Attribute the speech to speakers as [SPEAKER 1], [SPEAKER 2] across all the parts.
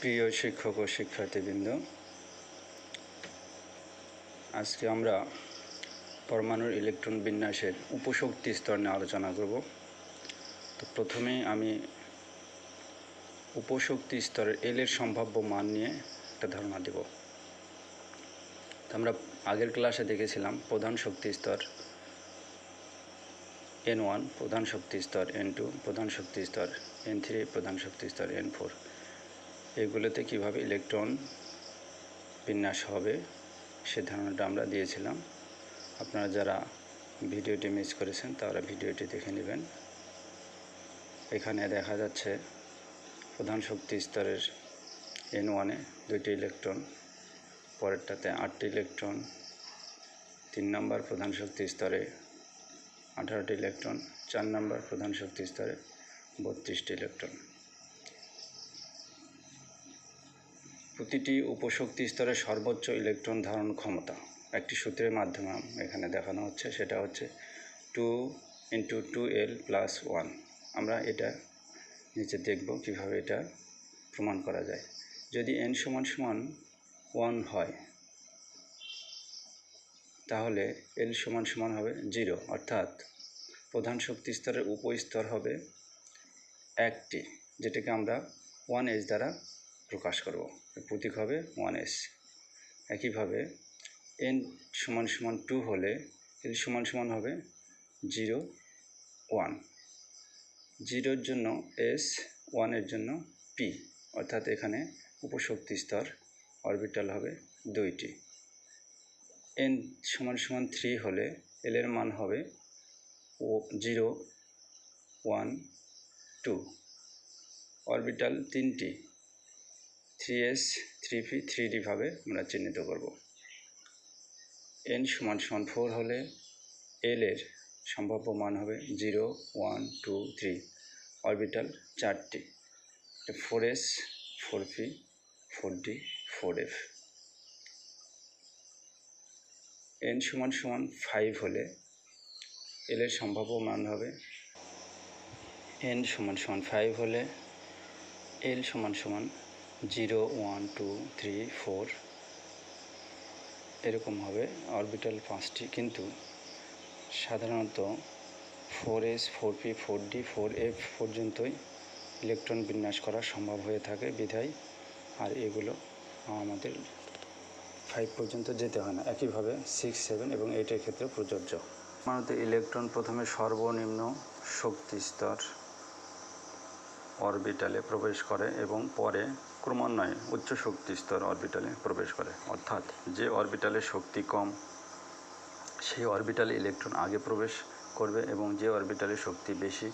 [SPEAKER 1] প্রিয় শিক্ষক ও শিক্ষার্থীবৃন্দ, আজকে আমরা পরমাণুর ইলেকট্রন বিন্যাসের উপশক্তি স্তর নিয়ে আলোচনা করব। তো প্রথমেই আমি উপশক্তি স্তরের এল এর সম্ভাব্য মান নিয়ে একটা ধারণা দেব। তো আমরা আগের ক্লাসে দেখেছিলাম প্রধান শক্তি স্তর এন ওয়ান প্রধান শক্তি স্তর এন টু প্রধান শক্তি স্তর এন থ্রি প্রধান শক্তি স্তর এন ফোর এগুলোতে কীভাবে ইলেকট্রন বিন্যাস হবে সে ধারণাটা আমরা দিয়েছিলাম। আপনারা যারা ভিডিওটি মিস করেছেন, তারা ভিডিওটি দেখে নেবেন। এখানে দেখা যাচ্ছে প্রধান শক্তি স্তরের এন ওয়ানে দুইটি ইলেকট্রন, পরেরটাতে আটটি ইলেকট্রন, তিন নম্বর প্রধান শক্তি স্তরে আঠারোটি ইলেকট্রন, চার নম্বর প্রধান শক্তি স্তরে বত্রিশটি ইলেকট্রন। প্রতিটি উপশক্তি স্তরের সর্বোচ্চ ইলেকট্রন ধারণ ক্ষমতা। একটি সূত্রের মাধ্যমে এখানে দেখানো হচ্ছে, সেটা হচ্ছে two into two L plus one. আমরা এটা নিচে দেখব কীভাবে এটা প্রমাণ করা যায়। যদি এন সমান সমান ওয়ান হয়, তাহলে এল সমান সমান হবে জিরো। অর্থাৎ প্রধান শক্তি স্তরের উপস্তর হবে একটি, যেটাকে আমরা ওয়ান এস দ্বারা প্রকাশ করব। প্রতীক হবে ওয়ান এস একইভাবে এন সমান সমান টু হলে এল সমান সমান হবে জিরো ওয়ান জিরোর জন্য এস ওয়ানের জন্য পি অর্থাৎ এখানে উপশক্তি স্তর অরবিটাল হবে দুইটি। এন সমান সমান থ্রি হলে এল এর মান হবে ও জিরো ওয়ান টু অরবিটাল তিনটি। Three S three P three ডিভাবে আমরা চিহ্নিত করব। এন সমান সমান ফোর হলে এল এর সম্ভাব্য মান হবে zero one two three orbital চারটি। Four S four P four D four F N সমান সমান ফাইভ হলে এল এর সম্ভাব্য মান হবে এন সমান সমান ফাইভ হলে এল সমান সমান zero one two three four এরকম হবে অরবিটাল পাঁচটি। কিন্তু সাধারণত four S, four P, four D, four F পর্যন্তই ইলেকট্রন বিন্যাস করা সম্ভব হয়ে থাকে বিধায়, আর এগুলো আমাদের ফাইভ পর্যন্ত যেতে হয় না। একইভাবে সিক্স, সেভেন এবং এইটের ক্ষেত্রে প্রযোজ্য। আমাদের ইলেকট্রন প্রথমে সর্বনিম্ন শক্তি স্তর অরবিটালে প্রবেশ করে এবং পরে ক্রমান্বয়ে উচ্চ শক্তি স্তর অরবিটালে প্রবেশ করে। অর্থাৎ যে অরবিটালে শক্তি কম, সেই অরবিটালে ইলেকট্রন আগে প্রবেশ করবে এবং যে অরবিটালে শক্তি বেশি,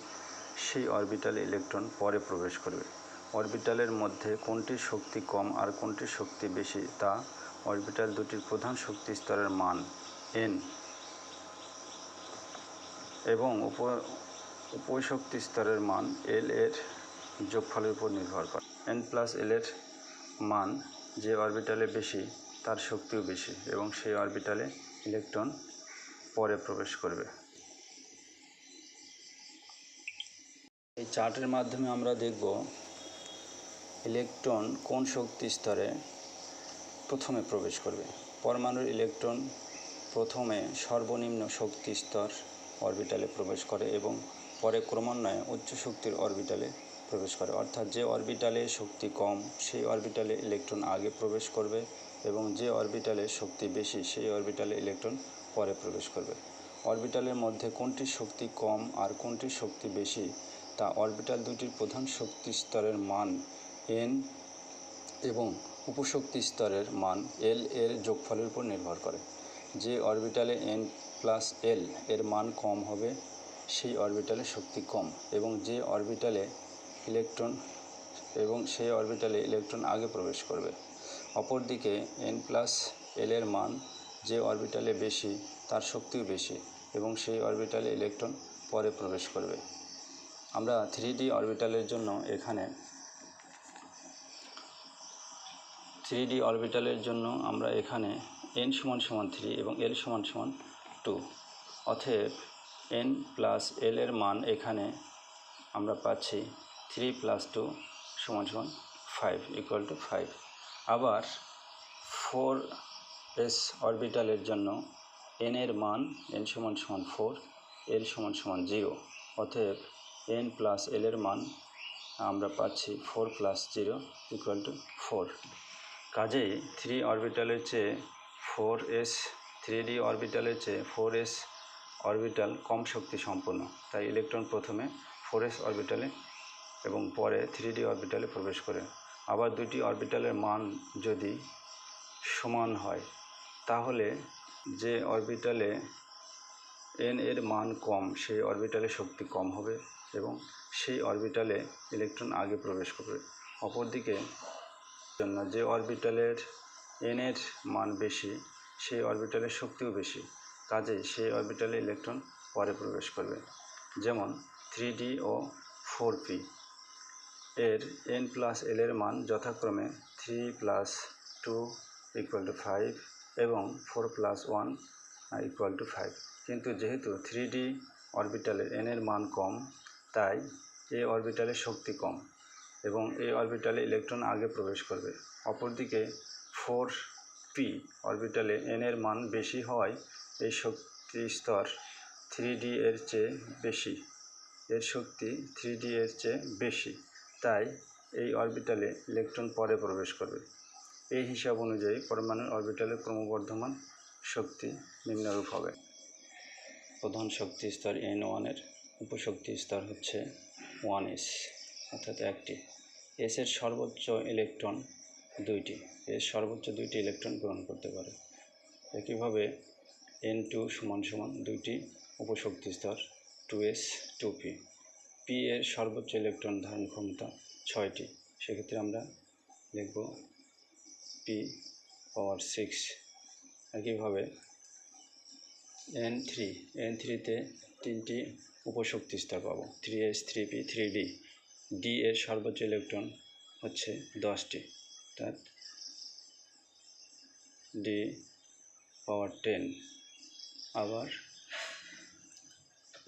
[SPEAKER 1] সেই অরবিটালে ইলেকট্রন পরে প্রবেশ করবে। অরবিটালের মধ্যে কোনটির শক্তি কম আর কোনটির শক্তি বেশি তা অরবিটাল দুটির প্রধান শক্তি স্তরের মান এন এবং উপ উপশক্তি স্তরের মান এল এর যোগফলের উপর নির্ভর করে। এন প্লাস এল এর মান যে অরবিটালে বেশি, তার শক্তিও বেশি এবং সেই অরবিটালে ইলেকট্রন পরে প্রবেশ করবে। এই চার্টের মাধ্যমে আমরা দেখব ইলেকট্রন কোন শক্তি স্তরে প্রথমে প্রবেশ করবে। পরমাণুর ইলেকট্রন প্রথমে সর্বনিম্ন শক্তি স্তর অরবিটালে প্রবেশ করে এবং পরে ক্রমান্বয়ে উচ্চ শক্তির অরবিটালে প্রবেশ করে। অর্থাৎ যে অরবিটালে শক্তি কম, সেই অরবিটালে ইলেকট্রন আগে প্রবেশ করবে এবং যে অরবিটালে শক্তি বেশি, সেই অরবিটালে ইলেকট্রন পরে প্রবেশ করবে। অরবিটালের মধ্যে কোনটির শক্তি কম আর কোনটির শক্তি বেশি, তা অরবিটাল দুটির প্রধান শক্তি স্তরের মান এন এবং উপশক্তি স্তরের মান এল এর যোগফলের উপর নির্ভর করে। যে অরবিটালে এন প্লাস এল এর মান কম হবে, সেই অরবিটালে শক্তি কম এবং যে অরবিটালে ইলেকট্রন এবং সেই অরবিটালে ইলেকট্রন আগে প্রবেশ করবে। অপরদিকে এন প্লাস এল এর মান যে অরবিটালে বেশি, তার শক্তিও বেশি এবং সেই অরবিটালে ইলেকট্রন পরে প্রবেশ করবে। আমরা থ্রি ডি অরবিটালের জন্য এখানে থ্রি ডি অরবিটালের জন্য আমরা এখানে এন সমান সমান থ্রি এবং এল সমান সমান টু। অতএব এন প্লাস এল এর মান এখানে আমরা পাচ্ছি থ্রি প্লাস টু সমান সমান ফাইভ ইকুয়াল টু ফাইভ আবার ফোর এস অরবিটালের জন্য এন এর মান এন সমান সমান ফোর এল সমান সমান জিরো অতএব এন প্লাস এল এর মান আমরা পাচ্ছি four plus zero equal to four কাজেই থ্রি অরবিটালের চেয়ে ফোর এস থ্রি ডি অরবিটালের চেয়ে ফোর এস অরবিটাল কম শক্তি সম্পন্ন। তাই ইলেকট্রন প্রথমে ফোর এস অরবিটালে এবং পরে থ্রি ডি অরবিটালে প্রবেশ করে। আবার দুটি অরবিটালের মান যদি সমান হয়, তাহলে যে অরবিটালে এন এর মান কম, সেই অরবিটালে শক্তি কম হবে এবং সেই অরবিটালে ইলেকট্রন আগে প্রবেশ করবে। অপরদিকে জন্য যে অরবিটালের এন এর মান বেশি, সেই অরবিটালের শক্তিও বেশি, কাজেই সেই অরবিটালে ইলেকট্রন পরে প্রবেশ করবে। যেমন থ্রি ডি ও ফোর পি এর এন প্লাস এল এর মান যথাক্রমে three plus two equal to five এবং four plus one equal to five. কিন্তু যেহেতু থ্রি ডি অরবিটালের এন এর মান কম, তাই এ অরবিটালের শক্তি কম এবং এই অরবিটালে ইলেকট্রন আগে প্রবেশ করবে। অপরদিকে ফোর পি অরবিটালে এন এর মান বেশি হওয়ায় এই শক্তি স্তর থ্রি ডি এর চেয়ে বেশি। এর শক্তি থ্রি ডি এর চেয়ে বেশি। তাই এই অরবিটালে ইলেকট্রন পরে প্রবেশ করবে। এই হিসাব অনুযায়ী পরমাণুর অরবিটালে ক্রমবর্ধমান শক্তি নিম্নরূপ হবে। প্রধান শক্তি স্তর এন ওয়ানের উপশক্তি স্তর হচ্ছে ওয়ান এস অর্থাৎ একটি। এস এর সর্বোচ্চ ইলেকট্রন দুইটি। এর সর্বোচ্চ দুইটি ইলেকট্রন গ্রহণ করতে পারে। একইভাবে এন টু সমান সমান দুইটি উপশক্তি স্তর two S two P P এর সর্বোচ্চ ইলেকট্রন ধারণ ক্ষমতা ছয়টি। সেক্ষেত্রে আমরা লিখব পি পাওয়ার সিক্স একইভাবে এন থ্রি এন থ্রিতে তিনটি উপশক্তি স্তর পাবো। Three S three P three D D এর সর্বোচ্চ ইলেকট্রন হচ্ছে দশটি। অর্থাৎ ডি পাওয়ার টেন আবার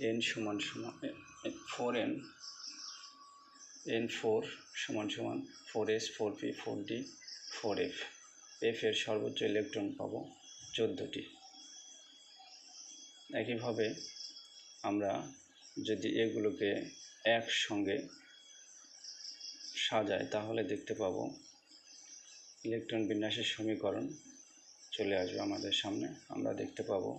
[SPEAKER 1] এন সমান সমান ফোর এন এন ফোর সমান সমান four S four P four D four F F এর সর্বোচ্চ ইলেকট্রন পাবো চোদ্দোটি। একইভাবে আমরা যদি এগুলোকে একসঙ্গে সাজাই, তাহলে দেখতে পাবো ইলেকট্রন বিন্যাসের সমীকরণ চলে আসবে আমাদের সামনে। আমরা দেখতে পাবো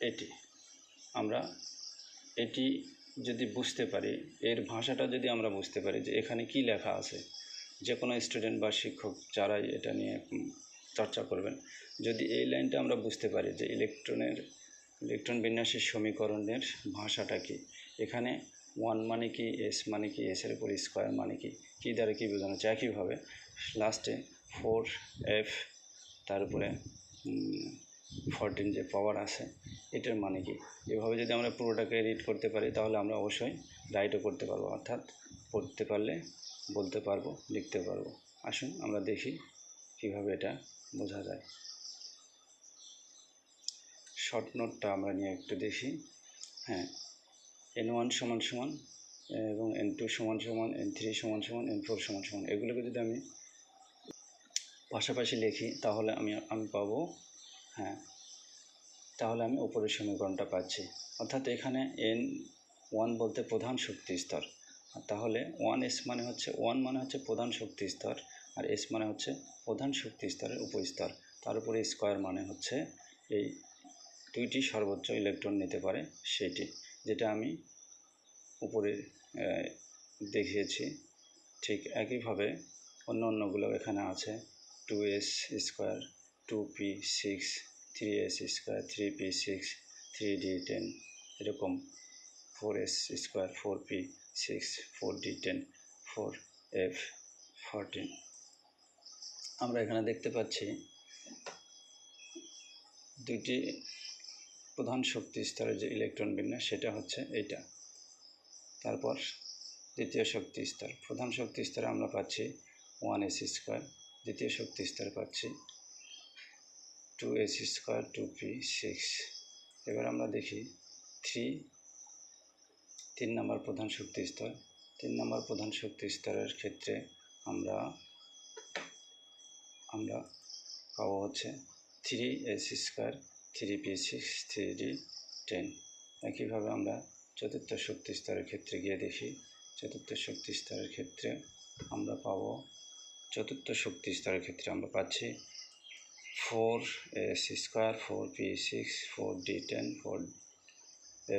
[SPEAKER 1] এটি। আমরা এটি যদি বুঝতে পারি, এর ভাষাটা যদি আমরা বুঝতে পারি যে এখানে কি লেখা আছে, যে কোনো স্টুডেন্ট বা শিক্ষক যারাই এটা নিয়ে চর্চা করবেন, যদি এই লাইনটা আমরা বুঝতে পারি যে ইলেকট্রনের ইলেকট্রন বিন্যাসের সমীকরণের ভাষাটা কি, এখানে ওয়ান মানে কি এস মানে কি এসের উপর স্কোয়ার মানে কি, কী দ্বারা কী বোঝানো হচ্ছে? একইভাবে লাস্টে ফোর এফ তার উপরে ফরটিন যে পাওয়ার আছে, এটার মানে কি? এভাবে যদি আমরা পুরোটাকে রিড করতে পারি, তাহলে আমরা অবশ্যই রাইটও করতে পারব, অর্থাৎ পড়তে পারলে বলতে পারব, লিখতে পারব। আসুন আমরা দেখি কীভাবে এটা বোঝা যায়। শর্ট নোটটা আমরা নিয়ে একটু দেখি। হ্যাঁ এন ওয়ান সমান সমান, এবং এন টু সমান সমান এন থ্রি সমান সমান এন ফোর সমান সমান, এগুলোকে যদি আমি পাশাপাশি লিখি, তাহলে আমি আমি পাবো হ্যাঁ তাহলে আমি উপরের সমীকরণটা পাচ্ছি। অর্থাৎ এখানে এন ওয়ান বলতে প্রধান শক্তি স্তর। তাহলে ওয়ান এস মানে হচ্ছে ওয়ান মানে হচ্ছে প্রধান শক্তি স্তর, আর এস মানে হচ্ছে প্রধান শক্তি স্তরের উপস্তর। তার উপরে স্কোয়ার মানে হচ্ছে এই দুইটি সর্বোচ্চ ইলেকট্রন নিতে পারে সেটি, যেটা আমি উপরে দেখিয়েছি। ঠিক একইভাবে অন্য অন্যগুলো এখানে আছে two S square two three S square three P six three D ten এরকম four S square four P six four D ten four F fourteen আমরা এখানে দেখতে পাচ্ছি দুইটি প্রধান শক্তি স্তরের যে ইলেকট্রন বিন্যাস, সেটা হচ্ছে এইটা। তারপর দ্বিতীয় শক্তি স্তর। প্রধান শক্তি স্তরে আমরা পাচ্ছি ওয়ান এস স্কোয়ার দ্বিতীয় শক্তি স্তরে পাচ্ছি two S square two P six এবার আমরা দেখি থ্রি তিন নম্বর প্রধান শক্তি স্তর। তিন নম্বর প্রধান শক্তি স্তরের ক্ষেত্রে আমরা আমরা পাবো হচ্ছে three S square three P six three D ten একইভাবে আমরা চতুর্থ শক্তি স্তরের ক্ষেত্রে গিয়ে দেখি, চতুর্থ শক্তি স্তরের ক্ষেত্রে আমরা পাবো, চতুর্থ শক্তি স্তরের ক্ষেত্রে আমরা পাচ্ছি four S square four P six four D ten four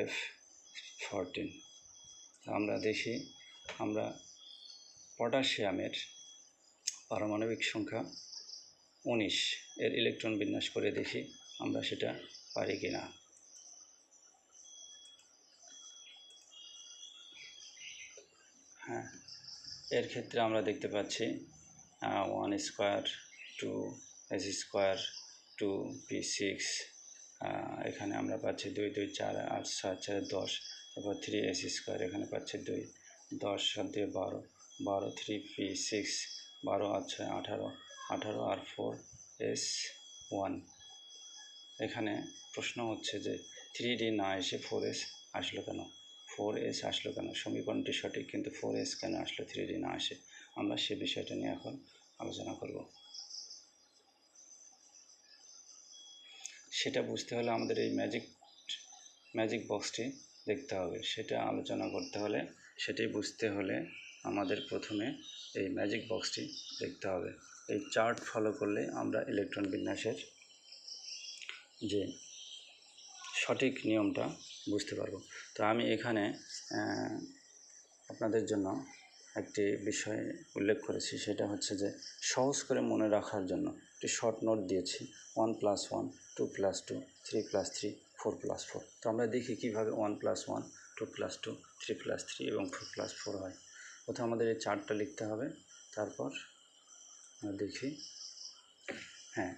[SPEAKER 1] F fourteen আমরা দেখি, আমরা পটাশিয়ামের পারমাণবিক সংখ্যা উনিশ, এর ইলেকট্রন বিন্যাস করে দেখি আমরা সেটা পারি কি না হ্যাঁ এর ক্ষেত্রে আমরা দেখতে পাচ্ছি one square two S square two P six এখানে আমরা পাচ্ছি দুই দুই, চার, আট, সাত, চার, দশ, তারপর থ্রি এস স্কোয়ার এখানে পাচ্ছি দুই, দশ, সাত দিয়ে বারো বারো থ্রি পি সিক্স বারো আর ছয়, আঠারো আঠারো, আর ফোর এস ওয়ান এখানে প্রশ্ন হচ্ছে যে থ্রি ডি না এসে ফোর এস আসলো কেন? ফোর এস আসলো কেন? সমীকরণটি সঠিক, কিন্তু ফোর এস কেন আসলো? থ্রি ডি না আসে আমরা সে বিষয়টা নিয়ে এখন আলোচনা করব। সেটা বুঝতে হলে আমাদের এই ম্যাজিক ম্যাজিক বক্সটি দেখতে হবে। সেটা আলোচনা করতে হলে সেটি বুঝতে হলে আমাদের প্রথমে এই ম্যাজিক বক্সটি দেখতে হবে। এই চার্ট ফলো করলে আমরা ইলেকট্রন বিন্যাসের যে সঠিক নিয়মটা বুঝতে পারব। তো আমি এখানে আপনাদের জন্য একটি বিষয় উল্লেখ করেছি, সেটা হচ্ছে যে সহজ করে মনে রাখার জন্য একটি শর্ট নোট দিয়েছি one plus one two plus two three plus three four plus four তো আমরা দেখি কীভাবে one plus one two plus two three plus three এবং ফোর প্লাস ফোর হয়। প্রথমে আমাদের এই চারটা লিখতে হবে, তারপর দেখি। হ্যাঁ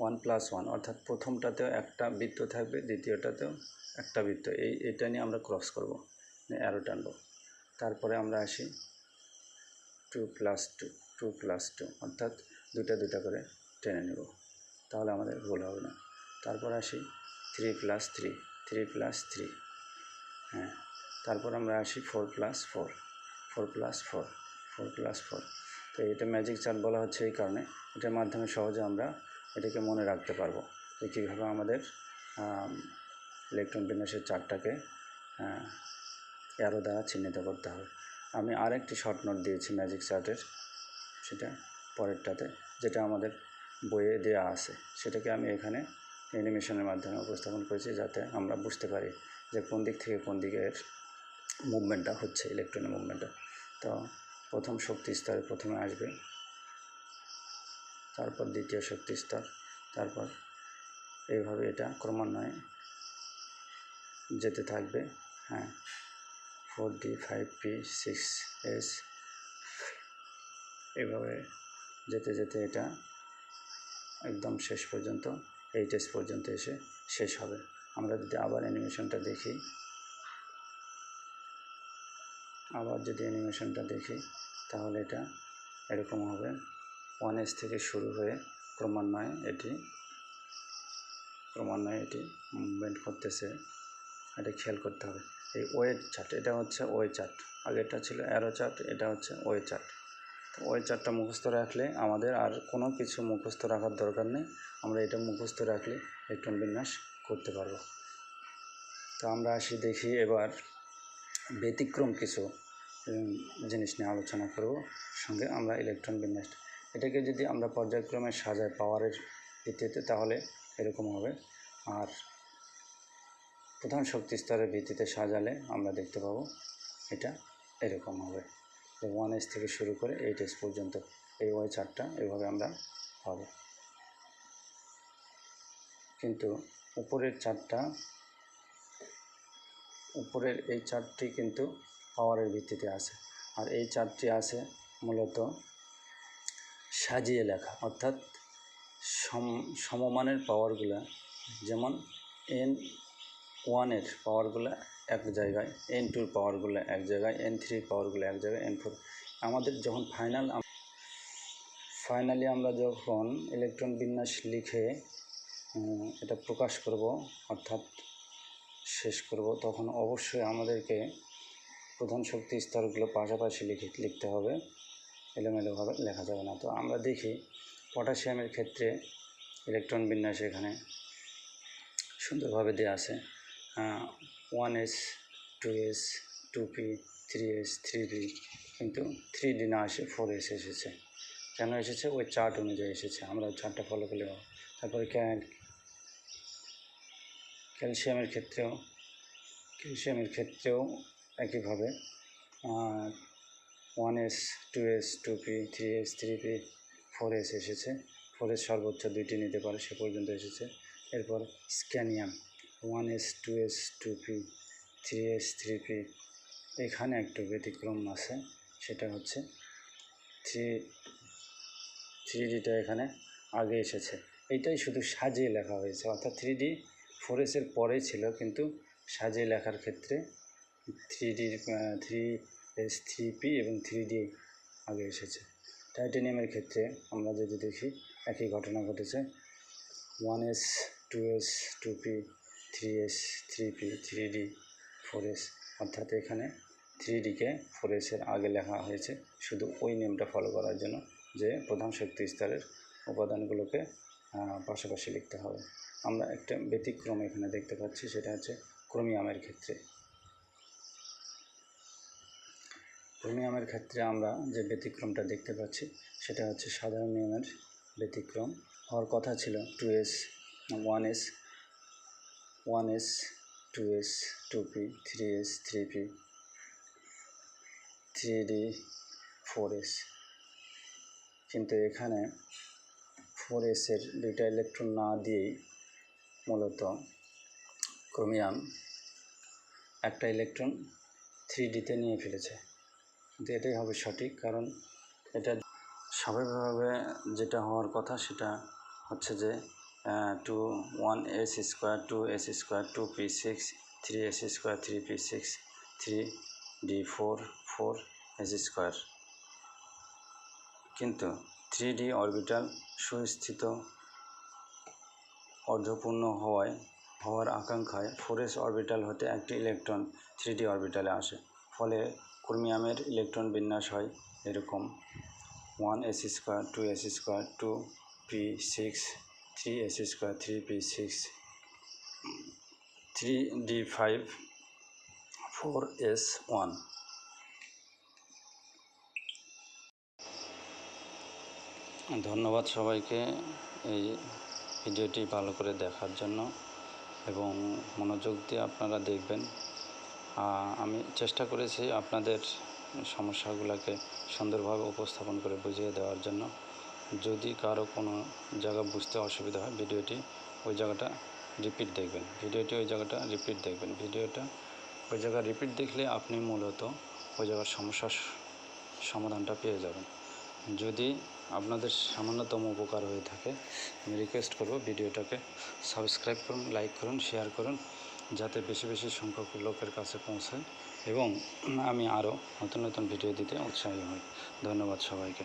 [SPEAKER 1] ওয়ান প্লাস ওয়ান অর্থাৎ প্রথমটাতেও একটা বৃত্ত থাকবে, দ্বিতীয়টাতেও একটা বৃত্ত। এই, এটা নিয়ে আমরা ক্রস করব অ্যারো টানবো। তারপরে আমরা আসি two plus two two plus two অর্থাৎ দুটা দুটা করে। টেনে নেব। তাহলে আমাদের ভুল হবে না। তারপর আসি three plus three three plus three হ্যাঁ তারপর আমরা আসি four plus four four plus four four plus four তো এটা ম্যাজিক চার্ট বলা হচ্ছে এই কারণে। এটার মাধ্যমে সহজে আমরা এটাকে মনে রাখতে পারব যে কীভাবে আমাদের ইলেকট্রন বিন্যাসের চার্টটাকে অ্যারো দ্বারা চিহ্নিত করতে হবে। আমি আরেকটি শর্ট নোট দিয়েছি ম্যাজিক চার্টের সেটা পরেরটাতে, যেটা আমাদের বইয়ে দেওয়া আছে। সেটাকে আমি এখানে অ্যানিমেশনের মাধ্যমে উপস্থাপন করেছি যাতে আমরা বুঝতে পারি যে কোন দিক থেকে কোন দিকের মুভমেন্টটা হচ্ছে ইলেকট্রনের মুভমেন্টটা তো প্রথম শক্তি স্তরে প্রথমে আসবে, তারপর দ্বিতীয় শক্তি স্তর, তারপর এইভাবে এটা ক্রমান্বয়ে যেতে থাকবে। হ্যাঁ four D five P six S এভাবে যেতে যেতে এটা একদম শেষ পর্যন্ত এইট এস পর্যন্ত এসে শেষ হবে। আমরা যদি আবার অ্যানিমেশনটা দেখি, আবার যদি অ্যানিমেশনটা দেখি, তাহলে এটা এরকম হবে। ওয়ান এস থেকে শুরু হয়ে ক্রমান্বয়ে এটি ক্রমান্বয়ে এটি মুভমেন্ট করতেছে। এটা খেয়াল করতে হবে। এই ওয়ে চার্ট এটা হচ্ছে ওয়ে চার্ট আগেরটা ছিল অ্যারো চার্ট এটা হচ্ছে ওয়ে চার্ট তো চারটা মুখস্থ রাখলে আমাদের আর কোনো কিছু মুখস্থ রাখার দরকার নেই। আমরা এটা মুখস্থ রাখলে ইলেকট্রন বিন্যাস করতে পারব। তো আমরা আসি দেখি এবার ব্যতিক্রম কিছু জিনিস নিয়ে আলোচনা করব। সঙ্গে আমরা ইলেকট্রন বিন্যাস এটাকে যদি আমরা পর্যায়ক্রমে সাজাই পাওয়ারের ভিত্তিতে, তাহলে এরকম হবে। আর প্রধান শক্তি স্তরের ভিত্তিতে সাজালে আমরা দেখতে পাবো এটা এরকম হবে। ওয়ান এস থেকে শুরু করে এইট এস পর্যন্ত এই ওয়াই চারটা এভাবে আমরা পাবো। কিন্তু উপরের চারটা উপরের এই চারটি কিন্তু পাওয়ারের ভিত্তিতে আছে আর এই চারটি আছে মূলত সাজিয়ে লেখা, অর্থাৎ সম, সমমানের পাওয়ারগুলো যেমন এন ওয়ানের পাওয়ারগুলো এক জায়গায় এন টুর পাওয়ারগুলো এক জায়গায় এন থ্রির পাওয়ারগুলো এক জায়গায় এন ফোর আমাদের যখন ফাইনাল ফাইনালি আমরা যখন ইলেকট্রন বিন্যাস লিখে এটা প্রকাশ করব, অর্থাৎ শেষ করব, তখন অবশ্যই আমাদেরকে প্রধান শক্তি স্তরগুলো পাশাপাশি লিখে, লিখতে হবে। এলোমেলোভাবে লেখা যাবে না। তো আমরা দেখি পটাশিয়ামের ক্ষেত্রে ইলেকট্রন বিন্যাস এখানে সুন্দরভাবে দেওয়া আছে। One S two S two P three S three D কিন্তু থ্রি ডি না এসে ফোর এস এসেছে। কেন এসেছে? ওই চার্ট অনুযায়ী এসেছে। আমরা চার্টটা ফলো করলে। তারপরে ক্যা- ক্যালসিয়ামের ক্ষেত্রেও ক্যালসিয়ামের ক্ষেত্রেও একইভাবে one S two S two P three S three P four S এসেছে। ফোর এস সর্বোচ্চ দুইটি নিতে পারে, সে পর্যন্ত এসেছে। এরপর scandium one S two S two P three S three P এখানে একটু ব্যতিক্রম আছে, সেটা হচ্ছে থ্রি থ্রি ডিটা এখানে আগে এসেছে। এইটাই শুধু সাজিয়ে লেখা হয়েছে, অর্থাৎ থ্রি ডি ফোর এসের পরেই ছিল, কিন্তু সাজিয়ে লেখার ক্ষেত্রে থ্রি ডির থ্রি এস থ্রি পি এবং থ্রি ডি আগে এসেছে। টাইটেনিয়ামের ক্ষেত্রে আমরা যদি দেখি, একই ঘটনা ঘটেছে। One S two S two P three S three P three D four S অর্থাৎ এখানে থ্রি ডিকে ফোর এসের আগে লেখা হয়েছে। শুধু ওই নিয়মটা ফলো করার জন্য যে প্রধান শক্তি স্তরের উপাদানগুলোকে পাশাপাশি লিখতে হবে। আমরা একটা ব্যতিক্রম এখানে দেখতে পাচ্ছি, সেটা হচ্ছে ক্রোমিয়ামের ক্ষেত্রে। ক্রোমিয়ামের ক্ষেত্রে আমরা যে ব্যতিক্রমটা দেখতে পাচ্ছি, সেটা হচ্ছে সাধারণ নিয়মের ব্যতিক্রম। হওয়ার কথা ছিল two S one S one S two S two P three S three P three D four S কিন্তু এখানে ফোর এসের দুইটা ইলেকট্রন না দিয়েই মূলত ক্রোমিয়াম একটা ইলেকট্রন থ্রি ডিতে নিয়ে ফেলেছে। কিন্তু এটাই হবে সঠিক কারণ এটা স্বাভাবিকভাবে যেটা হওয়ার কথা সেটা হচ্ছে যে two one S square two S square two P six three S square three P six three D four four S square কিন্তু থ্রি ডি অরবিটাল সুস্থিত, অর্ধপূর্ণ হওয়ায়, হওয়ার আকাঙ্ক্ষায় ফোর এস অরবিটাল হতে একটি ইলেকট্রন থ্রি ডি অরবিটালে আসে। ফলে ক্রোমিয়ামের electron বিন্যাস হয় এরকম। One S square two S square two P six three S square three P six three D five four S one ধন্যবাদ সবাইকে এই ভিডিওটি ভালো করে দেখার জন্য এবং মনোযোগ দিয়ে আপনারা দেখবেন। আমি চেষ্টা করেছি আপনাদের সমস্যাগুলোকে সুন্দরভাবে উপস্থাপন করে বুঝিয়ে দেওয়ার জন্য। যদি কারও কোনো জায়গা বুঝতে অসুবিধা হয় ভিডিওটি, ওই জায়গাটা রিপিট দেখবেন। ভিডিওটি, ওই জায়গাটা রিপিট দেখবেন। ভিডিওটা, ওই জায়গা রিপিট দেখলে আপনি মূলত ওই জায়গার সমস্যার সমাধানটা পেয়ে যাবেন। যদি আপনাদের সামান্যতম উপকার হয়ে থাকে, আমি রিকোয়েস্ট করব ভিডিওটাকে সাবস্ক্রাইব করুন লাইক করুন শেয়ার করুন, যাতে বেশি বেশি সংখ্যক লোকের কাছে পৌঁছায় এবং আমি আরও নতুন নতুন ভিডিও দিতে উৎসাহী হই। ধন্যবাদ সবাইকে।